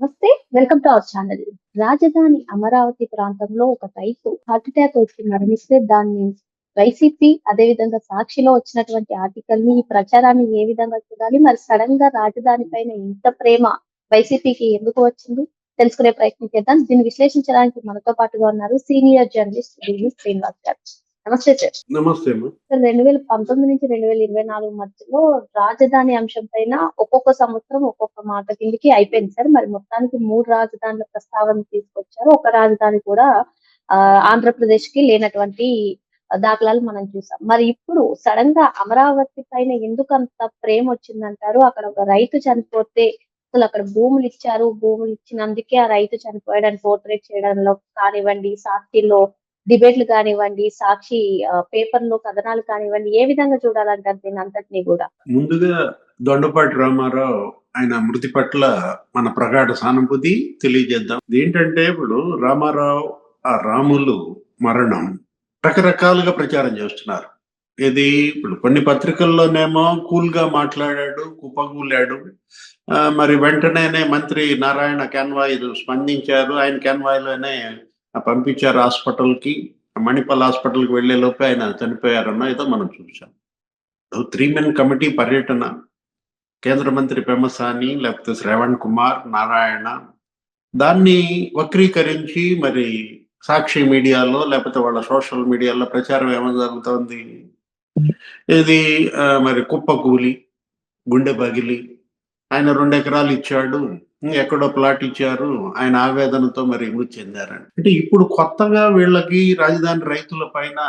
నమస్తే welcome to our channel. రాజధాని అమరావతి ప్రాంతంలో ఒక రైతు హార్ట్ అటాక్ వచ్చి మరణిస్తే దాన్ని వైసీపీ అదే విధంగా సాక్షిలో వచ్చినటువంటి ఆర్టికల్ని ఈ ప్రచారాన్ని ఏ విధంగా చూడాలి? మరి సడన్గా రాజధాని పైన ఇంత ప్రేమ వైసీపీకి ఎందుకు వచ్చింది? తెలుసుకునే ప్రయత్నం చేద్దాం. దీన్ని విశ్లేషించడానికి మనతో పాటుగా ఉన్నారు సీనియర్ జర్నలిస్ట్ శ్రీనివాస్ గారు. నమస్తే సార్. నమస్తే సార్ రెండు వేల పంతొమ్మిది నుంచి రెండు వేల ఇరవై నాలుగు మధ్యలో రాజధాని అంశం పైన ఒక్కొక్క సంవత్సరం ఒక్కొక్క మాట కిందికి అయిపోయింది సార్. మరి మొత్తానికి మూడు రాజధానుల ప్రస్తావన తీసుకొచ్చారు. ఒక రాజధాని కూడా ఆంధ్రప్రదేశ్కి లేనటువంటి దాఖలాలు మనం చూసాం. మరి ఇప్పుడు సడన్గా అమరావతి పైన ఎందుకు అంత ప్రేమ వచ్చిందంటారు? అక్కడ ఒక రైతు చనిపోతే అసలు అక్కడ భూములు ఇచ్చారు. భూములు ఇచ్చినందుకే ఆ రైతు చనిపోయాడని పోర్ట్రేట్ చేయడంలో కానివ్వండి సాక్షిలో డిబేట్లు కానివ్వండి సాక్షి పేపర్లో కథనాలు కానివ్వండి ఏ విధంగా చూడాలంటారు దీని అంతటినీ కూడా? ముందుగా దొండపాటి రామారావు ఆయన మృతి పట్ల మన ప్రగాఢ సానుభూతి తెలియజేద్దాం. ఏంటంటే ఇప్పుడు రామారావు ఆ రాములు మరణం రకరకాలుగా ప్రచారం చేస్తున్నారు. ఇది ఇప్పుడు కొన్ని పత్రికల్లోనేమో కూల్గా మాట్లాడాడు కుప్పగూలాడు మరి వెంటనేనే మంత్రి నారాయణ కాన్వాయ్ స్పందించారు. ఆయన కాన్వాయ్లోనే పంపించారు హాస్పిటల్కి మణిపాల్ హాస్పిటల్కి వెళ్ళే లోపే ఆయన చనిపోయారన్న ఏదో మనం చూసాం త్రీ మెన్ కమిటీ పర్యటన కేంద్ర మంత్రి పెమ్మసాని లేకపోతే శ్రవణ్ కుమార్ నారాయణ దాన్ని వక్రీకరించి మరి సాక్షి మీడియాలో లేకపోతే వాళ్ళ సోషల్ మీడియాలో ప్రచారం ఏమైనా జరుగుతోంది? ఇది మరి కుప్పకూలి గుండె పగిలి ఆయన రెండు ఎకరాలు ఇచ్చాడు ఎక్కడో ప్లాట్ ఇచ్చారు ఆయన ఆవేదనతో మరి మృతి చెందారని అంటే ఇప్పుడు కొత్తగా వీళ్ళకి రాజధాని రైతుల పైన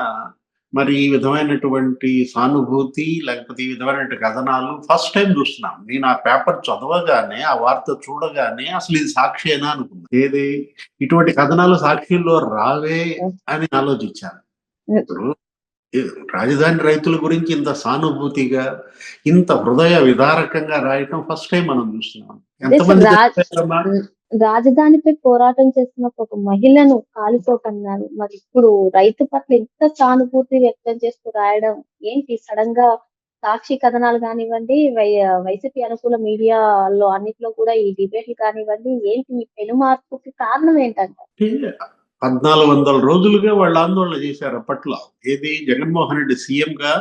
మరి ఈ విధమైనటువంటి సానుభూతి లేకపోతే ఈ విధమైన కథనాలు ఫస్ట్ టైం చూస్తున్నాం. నేను ఆ పేపర్ చదవగానే ఆ వార్త చూడగానే అసలు ఇది సాక్షేనా అనుకున్నా. ఏది? ఇటువంటి కథనాలు సాక్షిలో రావే అని ఆలోచించాను. ఇప్పుడు రాజధాని రైతుల గురించి ఇంత సానుభూతిగా ఇంత హృదయ విదారకంగా రాయటం ఫస్ట్ టైం మనం చూస్తున్నాం. ఎంతమంది? రాజధానిపై పోరాటం చేస్తున్న ఒక మహిళను కాలిపోకన్నారు మరి ఇప్పుడు రైతు పట్ల ఎంత సానుభూతి వ్యక్తం చేస్తూ రాయడం? ఏంటి? సడన్గా సాక్షి కథనాలు కానివ్వండి వైసీపీ అనుకూల మీడియాలో అన్నిట్లో కూడా ఈ డిబేట్లు కానివ్వండి ఏంటి ఈ పెను మార్పుకి కారణం ఏంటంట పద్నాలుగు వందల రోజులుగా వాళ్ళు ఆందోళన చేశారు అప్పట్లో. ఏది? జగన్మోహన్ రెడ్డి సీఎం గా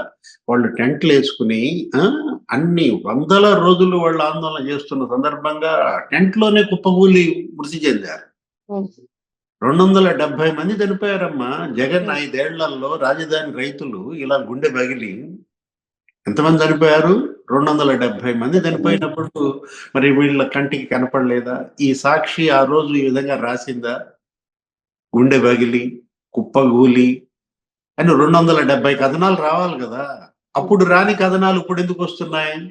వాళ్ళు టెంట్లు వేసుకుని అన్ని వందల రోజులు వాళ్ళు ఆందోళన చేస్తున్న సందర్భంగా టెంట్లోనే కుప్పగూలి మృతి చెందారు. రెండు వందల డెబ్బై మంది చనిపోయారమ్మా. జగన్ ఐదేళ్ళలో రాజధాని రైతులు ఇలా గుండె పగిలి ఎంతమంది చనిపోయారు? రెండు వందల డెబ్బై మంది చనిపోయినప్పుడు మరి వీళ్ళ కంటికి కనపడలేదా? ఈ సాక్షి ఆ రోజు ఈ విధంగా రాసిందా? గుండె పగిలి కుప్పగూలి అని రెండు వందల డెబ్బై కథనాలు రావాలి కదా. అప్పుడు రాని కథనాలు ఇప్పుడు ఎందుకు వస్తున్నాయి?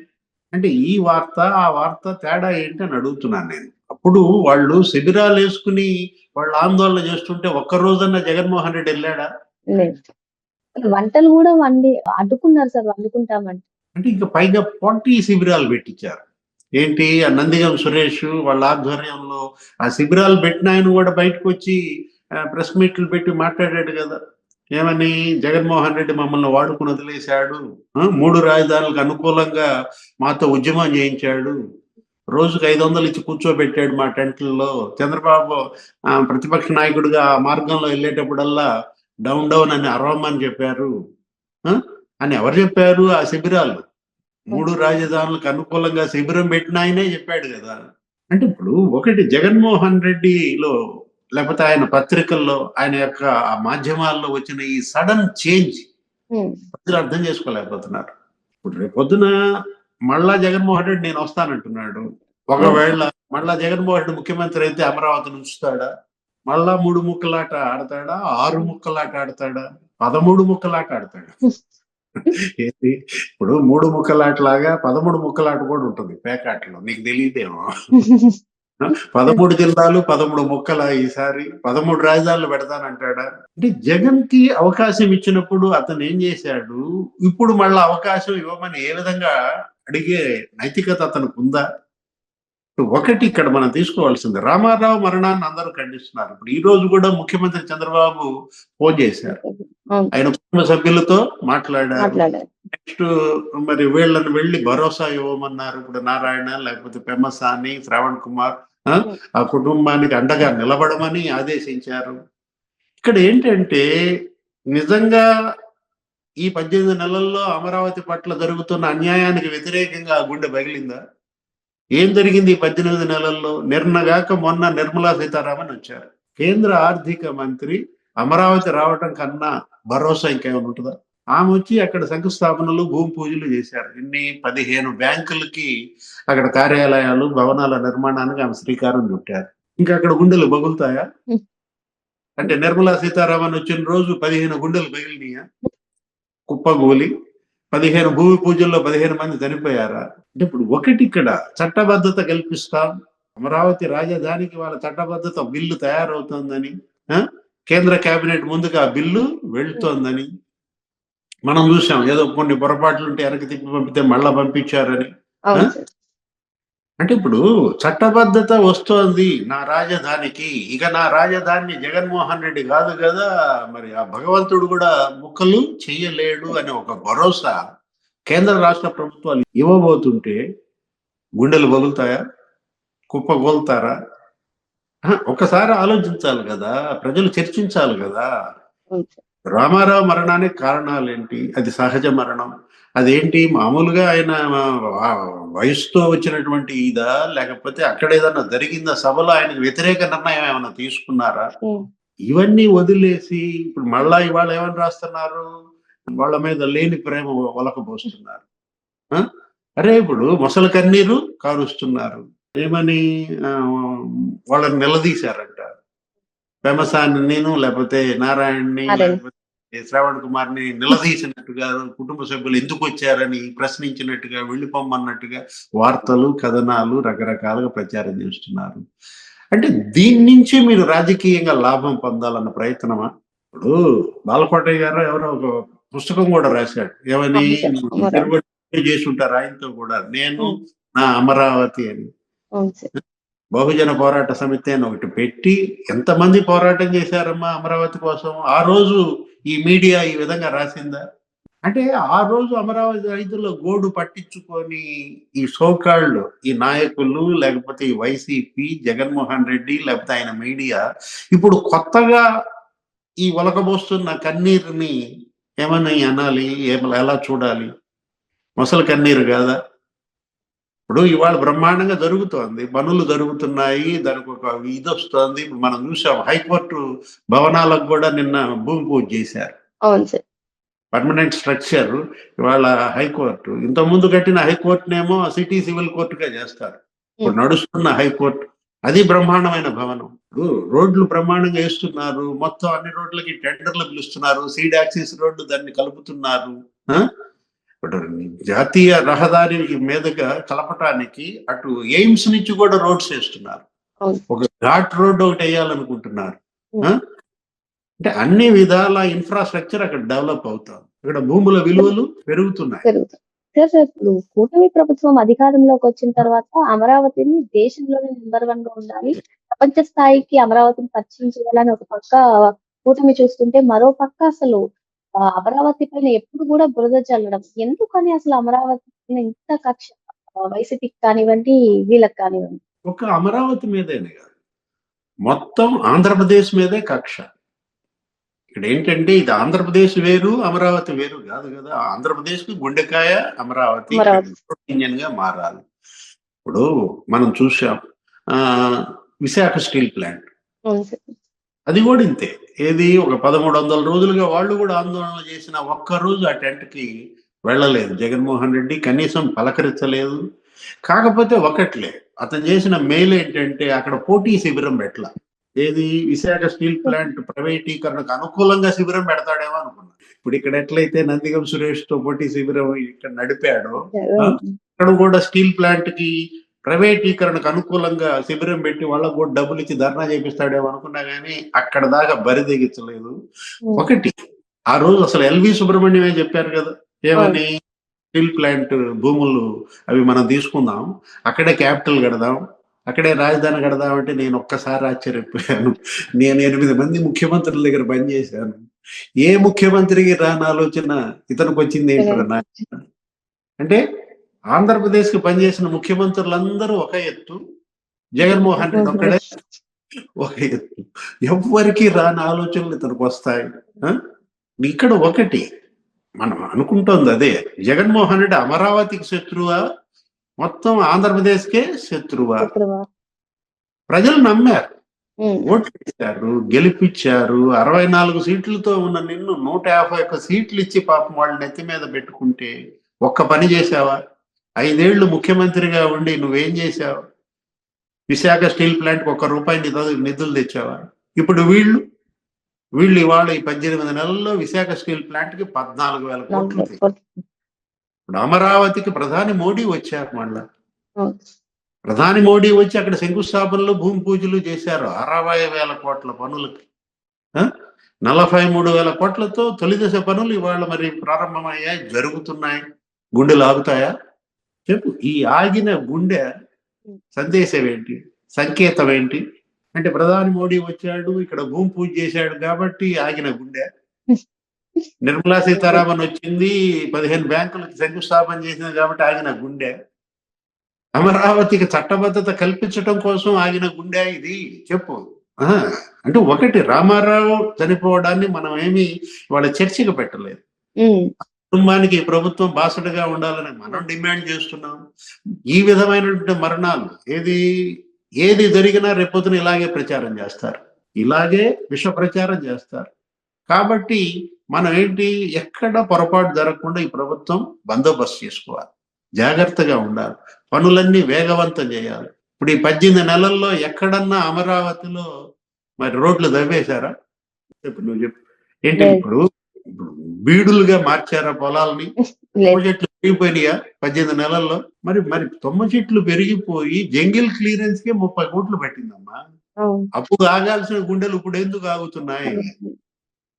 అంటే ఈ వార్త ఆ వార్త తేడా ఏంటి అని అడుగుతున్నాను నేను. అప్పుడు వాళ్ళు శిబిరాలు వేసుకుని వాళ్ళు ఆందోళన చేస్తుంటే ఒక్క రోజన్నా జగన్మోహన్ రెడ్డి వెళ్ళాడా? వంటలు కూడా వండి అడ్డుకున్నారు సార్ వండుకుంటామంటే. అంటే ఇంకా పైగా పొంటి శిబిరాలు పెట్టించారు. ఏంటి? ఆ నందిగం సురేష్ వాళ్ళ ఆధ్వర్యంలో ఆ శిబిరాలు పెట్టిన ఆయన కూడా బయటకు వచ్చి ప్రెస్ మీట్లు పెట్టి మాట్లాడాడు కదా. ఏమని? జగన్మోహన్ రెడ్డి మమ్మల్ని వాడుకుని వదిలేశాడు. మూడు రాజధానులకు అనుకూలంగా మాతో ఉద్యమం చేయించాడు. రోజుకు ఐదు వందలు ఇచ్చి కూర్చోబెట్టాడు మా టెంట్లలో. చంద్రబాబు ప్రతిపక్ష నాయకుడిగా ఆ మార్గంలో వెళ్ళేటప్పుడల్లా డౌన్ డౌన్ అని అరవమని చెప్పారు. అని ఎవరు చెప్పారు? ఆ శిబిరాలు. మూడు రాజధానులకు అనుకూలంగా శిబిరం పెట్టిన ఆయనే చెప్పాడు కదా. అంటే ఇప్పుడు ఒకటి జగన్మోహన్ రెడ్డిలో లేకపోతే ఆయన పత్రికల్లో ఆయన యొక్క ఆ మాధ్యమాల్లో వచ్చిన ఈ సడన్ చేంజ్ ప్రజలు అర్థం చేసుకోలేకపోతున్నారు. ఇప్పుడు రేపు పొద్దున మళ్ళా జగన్మోహన్ రెడ్డి నేను వస్తానంటున్నాడు. ఒకవేళ మళ్ళా జగన్మోహన్ రెడ్డి ముఖ్యమంత్రి అయితే అమరావతిని ఉంచుతాడా మళ్ళా మూడు ముక్కలాట ఆడతాడా? ఆరు ముక్కలాట ఆడతాడా? పదమూడు ముక్కలాట ఆడతాడా? ఏంటి? ఇప్పుడు మూడు ముక్కలాట లాగా పదమూడు ముక్కలాట కూడా ఉంటుంది పేకాటలో. నీకు తెలియదేమో పదమూడు జిల్లాలు పదమూడు ముక్కల ఈసారి పదమూడు రాజధానులు పెడతానంటాడా? అంటే జగన్కి అవకాశం ఇచ్చినప్పుడు అతను ఏం చేశాడు? ఇప్పుడు మళ్ళా అవకాశం ఇవ్వమని ఏ విధంగా అడిగే నైతికత అతనికి ఉందా? ఒకటి ఇక్కడ మనం తీసుకోవాల్సింది రామారావు మరణాన్ని అందరూ ఖండిస్తున్నారు. ఇప్పుడు ఈ రోజు కూడా ముఖ్యమంత్రి చంద్రబాబు ఫోన్ చేశారు. ఆయన కుటుంబ సభ్యులతో మాట్లాడారు. నెక్స్ట్ మరి వీళ్ళని వెళ్ళి భరోసా ఇవ్వమన్నారు. ఇప్పుడు నారాయణ లేకపోతే పెమ్మసాని శ్రావణ్ కుమార్ ఆ? కుటుంబానికి అండగా నిలబడమని ఆదేశించారు. ఇక్కడ ఏంటంటే నిజంగా ఈ పద్దెనిమిది నెలల్లో అమరావతి పట్ల జరుగుతున్న అన్యాయానికి వ్యతిరేకంగా ఆ గుండె పగిలిందా? ఏం జరిగింది ఈ పద్దెనిమిది నెలల్లో? నిర్ణగాక మొన్న నిర్మలా సీతారామన్ వచ్చారు. కేంద్ర ఆర్థిక మంత్రి అమరావతి రావటం కన్నా భరోసా ఇంకేమైనా ఉంటుందా? ఆమె వచ్చి అక్కడ శంకుస్థాపనలు భూమి పూజలు చేశారు. ఇన్ని పదిహేను బ్యాంకులకి అక్కడ కార్యాలయాలు భవనాల నిర్మాణానికి ఆమె శ్రీకారం చుట్టారు. ఇంకా అక్కడ గుండెలు బగులుతాయా. అంటే నిర్మలా సీతారామన్ వచ్చిన రోజు పదిహేను గుండెలు పగిలినాయా? కుప్పగూలి పదిహేను భూమి పూజల్లో పదిహేను మంది చనిపోయారా? అంటే ఇప్పుడు ఒకటి ఇక్కడ చట్టబద్ధత కల్పిస్తాం అమరావతి రాజధానికి వాళ్ళ చట్టబద్ధత బిల్లు తయారవుతోందని? కేంద్ర కేబినెట్ ముందుకు ఆ బిల్లు వెళ్తోందని. మనం చూసాం ఏదో కొన్ని పొరపాట్లు ఉంటే వెనక్కి తిప్పి పంపితే మళ్ళా పంపించారని. అంటే ఇప్పుడు చట్టబద్ధత వస్తోంది నా రాజధానికి ఇక నా రాజధాని జగన్మోహన్ రెడ్డి కాదు కదా మరి ఆ భగవంతుడు కూడా ముక్కలు చెయ్యలేడు అనే ఒక భరోసా కేంద్ర రాష్ట్ర ప్రభుత్వాలు ఇవ్వబోతుంటే గుండెలు బగులుతాయా? కుప్పగోలుతారా ఒకసారి ఆలోచించాలి కదా ప్రజలు చర్చించాలి కదా. రామారావు మరణానికి కారణాలు ఏంటి? అది సహజ మరణం. అదేంటి? మామూలుగా ఆయన వయసుతో వచ్చినటువంటి ఇదా? లేకపోతే అక్కడ ఏదన్నా జరిగిందా? సభలో ఆయనకు వ్యతిరేక నిర్ణయం ఏమైనా తీసుకున్నారా. ఇవన్నీ వదిలేసి ఇప్పుడు మళ్ళా ఇవాళ ఏమని రాస్తున్నారు? వాళ్ళ మీద లేని ప్రేమ ఒలకబోస్తున్నారు ఆ? అరే ఇప్పుడు మొసలు కన్నీరు కారుస్తున్నారు. ఏమని? ఆ, వాళ్ళని నిలదీశారంట. పెమసాని నేను లేకపోతే నారాయణని శ్రవణ్ కుమార్ని నిలదీసినట్టుగా కుటుంబ సభ్యులు ఎందుకు వచ్చారని ప్రశ్నించినట్టుగా వెళ్ళిపోమన్నట్టుగా వార్తలు కథనాలు రకరకాలుగా ప్రచారం చేస్తున్నారు. అంటే దీని నుంచి మీరు రాజకీయంగా లాభం పొందాలన్న ప్రయత్నమా? ఇప్పుడు బాలకోటయ్య గారు ఎవరో ఒక పుస్తకం కూడా రాశాడు. ఏమని? చేసి ఉంటారు ఆయనతో కూడా. నేను నా అమరావతి అని. బహుజన పోరాట సమితి అని ఒకటి పెట్టి ఎంతమంది పోరాటం చేశారమ్మా అమరావతి కోసం? ఆ రోజు ఈ మీడియా ఈ విధంగా రాసిందా? అంటే ఆ రోజు అమరావతి రైతుల గోడు పట్టించుకొని ఈ సోకాళ్ళు ఈ నాయకులు లేకపోతే ఈ వైసీపీ జగన్మోహన్ రెడ్డి లేకపోతే ఆయన మీడియా ఇప్పుడు కొత్తగా ఈ ఒలకబోస్తున్న కన్నీరుని ఏమని అనాలి? ఏమ ఎలా చూడాలి? మొసలు కన్నీరు కాదా? ఇప్పుడు ఇవాళ బ్రహ్మాండంగా జరుగుతోంది. పనులు జరుగుతున్నాయి. దానికి ఒక ఇది వస్తోంది. మనం చూసాం హైకోర్టు భవనాలకు కూడా నిన్న భూమి పూజ చేశారు. అవును సార్. పర్మనెంట్ స్ట్రక్చర్ ఇవాళ హైకోర్టు. ఇంత ముందు కట్టిన హైకోర్టునేమో సిటీ సివిల్ కోర్టుగా చేస్తారు. ఇప్పుడు నడుస్తున్న హైకోర్టు. అది బ్రహ్మాండమైన భవనం. ఇప్పుడు రోడ్లు బ్రహ్మాండంగా వేస్తున్నారు. మొత్తం అన్ని రోడ్లకి టెండర్లు పిలుస్తున్నారు. సీడ్ యాక్సిస్ రోడ్డు దాన్ని కలుపుతున్నారు. జాతీయ రహదారి మీదుగా కలపటానికి అటు ఎయిమ్స్ నుంచి కూడా రోడ్స్ వేస్తున్నారు. ఒక ఘాట్ రోడ్ ఒకటి వేయాలనుకుంటున్నారు? అంటే అన్ని విధాల ఇన్ఫ్రాస్ట్రక్చర్ అక్కడ డెవలప్ అవుతుంది ఇక్కడ భూముల విలువలు పెరుగుతున్నాయి. సార్ ఇప్పుడు కూటమి ప్రభుత్వం అధికారంలోకి వచ్చిన తర్వాత అమరావతిని దేశంలోనే నెంబర్ వన్గా ఉండాలి. ప్రపంచ స్థాయికి అమరావతిని పరిచయం చేయాలని ఒక పక్క కూటమి చూస్తుంటే మరో పక్క అసలు అమరావతి పైన ఎప్పుడు కూడా బురద చల్లడం. ఎందుకని అసలు అమరావతి పైన ఇంత కక్ష? వైసీపీకి కానివ్వండి వీళ్ళకి కానివ్వండి. ఒక అమరావతి మీదేనే కాదు. మొత్తం ఆంధ్రప్రదేశ్ మీదే కక్ష. ఇక్కడ ఏంటంటే ఇది ఆంధ్రప్రదేశ్ వేరు అమరావతి వేరు కాదు కదా. ఆంధ్రప్రదేశ్కి గుండెకాయ అమరావతి. ఇంజన్గా మారాలి. ఇప్పుడు మనం చూసాం ఆ విశాఖ స్టీల్ ప్లాంట్. అది కూడా ఇంతే. ఏది ఒక పదమూడు వందల రోజులుగా వాళ్ళు కూడా ఆందోళన చేసిన ఒక్క రోజు ఆ టెంట్కి వెళ్ళలేదు. జగన్మోహన్ రెడ్డి కనీసం పలకరించలేదు. కాకపోతే ఒకట్లే. అతను చేసిన మేలు ఏంటంటే అక్కడ పోటీ శిబిరం పెట్టల. ఏది? విశాఖ స్టీల్ ప్లాంట్ ప్రైవేటీకరణకు అనుకూలంగా శిబిరం పెడతాడేమో అనుకున్నా. ఇప్పుడు ఇక్కడ ఎట్లయితే నందిగం సురేష్తో పోటీ శిబిరం ఇక్కడ నడిపాడో ఇక్కడ కూడా స్టీల్ ప్లాంట్కి ప్రైవేటీకరణకు అనుకూలంగా శిబిరం పెట్టి వాళ్ళకు కూడా డబ్బులు ఇచ్చి ధర్నా చేపిస్తాడేమో అనుకున్నా గానీ అక్కడ దాకా బరి తెగించలేదు. ఒకటి ఆ రోజు అసలు ఎల్వి సుబ్రహ్మణ్యమే చెప్పారు కదా ఏమని? స్టీల్ ప్లాంట్ భూములు అవి మనం తీసుకుందాం అక్కడే క్యాపిటల్ కడదాం అక్కడే రాజధాని కడదాం అంటే నేను ఒక్కసారి ఆశ్చర్యపోయాను. నేను ఎనిమిది మంది ముఖ్యమంత్రుల దగ్గర పనిచేశాను ఏ ముఖ్యమంత్రికి రాని ఆలోచన ఇతనికి వచ్చింది ఏంటన్నా అంటే ఆంధ్రప్రదేశ్కి పనిచేసిన ముఖ్యమంత్రులందరూ ఒక ఎత్తు జగన్మోహన్ రెడ్డి ఒక్కడే ఒక ఎత్తు. ఎవ్వరికి రాని ఆలోచనలు ఇతనికి వస్తాయి? ఇక్కడ ఒకటి మనం అనుకుంటోంది అదే జగన్మోహన్ రెడ్డి అమరావతికి శత్రువా? మొత్తం ఆంధ్రప్రదేశ్కే శత్రువా? శత్రువా. ప్రజలు నమ్మారు. ఓట్లు ఇచ్చారు గెలిపించారు అరవై నాలుగు సీట్లతో ఉన్న నిన్ను నూట యాభై ఒక్క సీట్లు ఇచ్చి పాపం వాళ్ళ నెత్తి మీద పెట్టుకుంటే ఒక్క పని చేశావా? ఐదేళ్ళు ముఖ్యమంత్రిగా ఉండి నువ్వేం చేశావు? విశాఖ స్టీల్ ప్లాంట్ ఒక్క రూపాయి నిధులు నిధులు తెచ్చావా? ఇప్పుడు వీళ్ళు వీళ్ళు ఇవాళ ఈ పద్దెనిమిది నెలల్లో విశాఖ స్టీల్ ప్లాంట్కి పద్నాలుగు వేల కోట్లు. ఇప్పుడు అమరావతికి ప్రధాని మోడీ వచ్చారు మళ్ళా. ప్రధాని మోడీ వచ్చి అక్కడ శంకుస్థాపనలు భూమి పూజలు చేశారు. అరవై వేల కోట్ల పనులకి? నలభై మూడు వేల కోట్లతో తొలి దశ పనులు ఇవాళ మరి ప్రారంభమయ్యాయి. జరుగుతున్నాయి. గుండెలు ఆగుతాయా? చెప్పు ఈ ఆగిన గుండె సందేశం ఏంటి? సంకేతం ఏంటి? అంటే ప్రధాని మోడీ వచ్చాడు ఇక్కడ భూమి పూజ చేశాడు కాబట్టి ఆగిన గుండె. నిర్మలా సీతారామన్ వచ్చింది పదిహేను బ్యాంకులకు శంకుస్థాపన చేసింది కాబట్టి ఆగిన గుండె. అమరావతికి చట్టబద్ధత కల్పించడం కోసం ఆగిన గుండె ఇది చెప్పు. అంటే ఒకటి రామారావు చనిపోవడాన్ని మనం ఏమి వాళ్ళ చర్చకు పెట్టలేదు. కుటుంబానికి ప్రభుత్వం బాసటగా ఉండాలని మనం డిమాండ్ చేస్తున్నాం. ఈ విధమైనటువంటి మరణాలు ఏది ఏది జరిగినా రేపొద్దున ఇలాగే ప్రచారం చేస్తారు. ఇలాగే విష ప్రచారం చేస్తారు. కాబట్టి మనం ఏంటి ఎక్కడ పొరపాటు జరగకుండా ఈ ప్రభుత్వం బందోబస్తు చేసుకోవాలి. జాగ్రత్తగా ఉండాలి. పనులన్నీ వేగవంతం చేయాలి. ఇప్పుడు ఈ పద్దెనిమిది నెలల్లో ఎక్కడన్నా అమరావతిలో మరి రోడ్లు దవ్వేశారా చెప్పు నువ్వు చెప్పు. ఏంటి ఇప్పుడు బీడులుగా మార్చారా పొలాల్ని? లేదు. తుమ్మ చెట్లు పెరిగిపోయినాయా పద్దెనిమిది నెలల్లో? మరి మరి తుమ్మ చెట్లు పెరిగిపోయి జంగిల్ క్లియరెన్స్కి ముప్పై కోట్లు పెట్టిందమ్మా. అప్పుడు ఆగాల్సిన గుండెలు ఇప్పుడు ఎందుకు ఆగుతున్నాయి?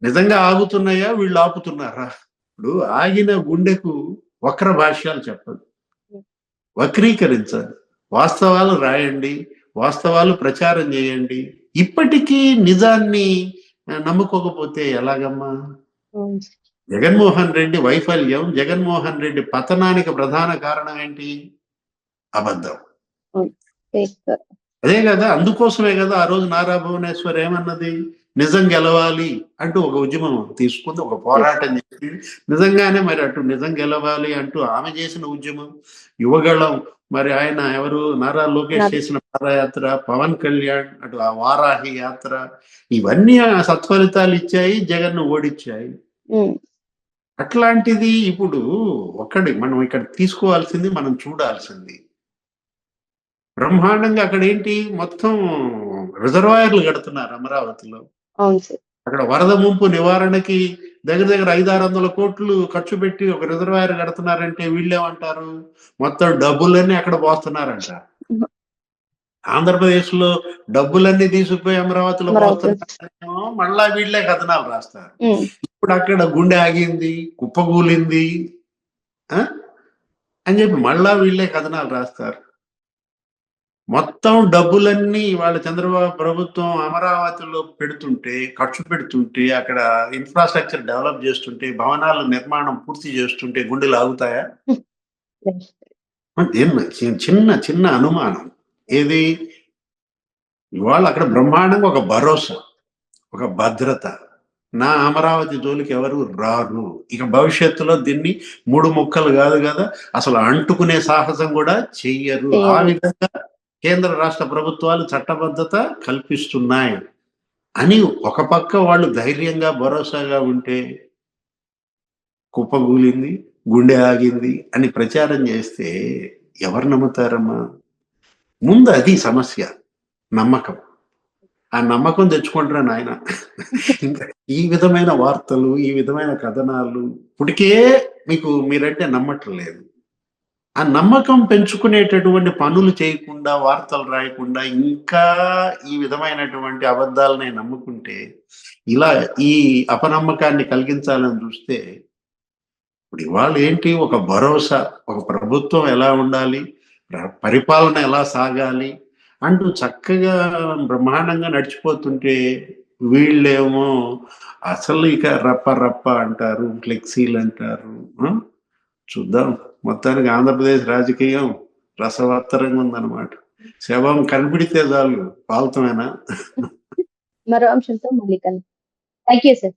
నిజంగా ఆగుతున్నాయా? వీళ్ళు ఆపుతున్నారా? ఇప్పుడు ఆగిన గుండెకు వక్ర భాష్యాలు చెప్పదు. వక్రీకరించదు. వాస్తవాలు రాయండి వాస్తవాలు ప్రచారం చేయండి. ఇప్పటికీ నిజాన్ని నమ్ముకోకపోతే ఎలాగమ్మా. జగన్మోహన్ రెడ్డి వైఫల్యం జగన్మోహన్ రెడ్డి పతనానికి ప్రధాన కారణం ఏంటి? అబద్ధం. అదే కదా అందుకోసమే కదా ఆ రోజు నారా భువనేశ్వర్ ఏమన్నది? నిజం గెలవాలి అంటూ ఒక ఉద్యమం తీసుకుంది ఒక పోరాటం చేసింది. నిజంగానే మరి అటు నిజం గెలవాలి అంటూ ఆమె చేసిన ఉద్యమం యువగళం మరి ఆయన ఎవరు? నారా లోకేష్ చేసిన పాదయాత్ర పవన్ కళ్యాణ్ అటు ఆ వారాహి యాత్ర ఇవన్నీ సత్ఫలితాలు ఇచ్చాయి జగన్ ఓడిచ్చాయి. అట్లాంటిది ఇప్పుడు ఒక్కడి మనం ఇక్కడ తీసుకోవాల్సింది మనం చూడాల్సింది. బ్రహ్మాండంగా అక్కడ ఏంటి మొత్తం రిజర్వాయర్లు కడుతున్నారు అమరావతిలో. అక్కడ వరద ముంపు నివారణకి దగ్గర దగ్గర ఐదారు వందల కోట్లు ఖర్చు పెట్టి ఒక రిజర్వాయర్ కడుతున్నారంటే వీళ్ళేమంటారు? మొత్తం డబ్బులన్నీ అక్కడ పోస్తున్నారంట. ఆంధ్రప్రదేశ్లో డబ్బులన్నీ తీసుకుపోయి అమరావతిలో అమరావతి. మళ్ళా వీళ్ళే కథనాలు రాస్తారు. ఇప్పుడు అక్కడ గుండె ఆగింది కుప్పగూలింది? అని చెప్పి మళ్ళా వీళ్ళే కథనాలు రాస్తారు. మొత్తం డబ్బులన్నీ వాళ్ళ చంద్రబాబు ప్రభుత్వం అమరావతిలో పెడుతుంటే ఖర్చు పెడుతుంటే అక్కడ ఇన్ఫ్రాస్ట్రక్చర్ డెవలప్ చేస్తుంటే భవనాల నిర్మాణం పూర్తి చేస్తుంటే గుండెలు ఆగుతాయా? చిన్న చిన్న అనుమానం. ఏది? ఇవాళ అక్కడ బ్రహ్మాండంగా ఒక భరోసా. ఒక భద్రత. నా అమరావతి జోలికి ఎవరు రారు. ఇక భవిష్యత్తులో దీన్ని మూడు ముక్కలు కాదు కదా అసలు అంటుకునే సాహసం కూడా చెయ్యరు. ఆ. విధంగా కేంద్ర రాష్ట్ర ప్రభుత్వాలు చట్టబద్ధత కల్పిస్తున్నాయి. అని ఒక పక్క వాళ్ళు ధైర్యంగా భరోసాగా ఉంటే కుప్పగూలింది గుండె ఆగింది అని ప్రచారం చేస్తే ఎవరు నమ్ముతారమ్మా? ముందు అది సమస్య నమ్మకం. ఆ నమ్మకం తెచ్చుకుంటారా నాయన? ఇంకా ఈ విధమైన వార్తలు ఈ విధమైన కథనాలు ఇప్పటికే మీకు మీరంటే నమ్మట్లేదు ఆ నమ్మకం పెంచుకునేటటువంటి పనులు చేయకుండా వార్తలు రాయకుండా ఇంకా ఈ విధమైనటువంటి అబద్ధాలని నమ్ముకుంటే ఇలా ఈ అపనమ్మకాన్ని కలిగించాలని చూస్తే ఇప్పుడు ఇవాళ ఏంటి? ఒక భరోసా ఒక ప్రభుత్వం ఎలా ఉండాలి? పరిపాలన ఎలా సాగాలి? అంటూ చక్కగా బ్రహ్మాండంగా నడిచిపోతుంటే వీళ్ళేమో అసలు ఇక రప్ప రప్ప అంటారు ఫ్లెక్సీలు అంటారు ఆ? చూద్దాం. మొత్తానికి ఆంధ్రప్రదేశ్ రాజకీయం రసవత్తరంగా ఉందన్నమాట. శవం కనిపిడితే చాలు పాలతమేనా? మరో అంశంతో మళ్ళీ కలుద్దాం. Thank you sir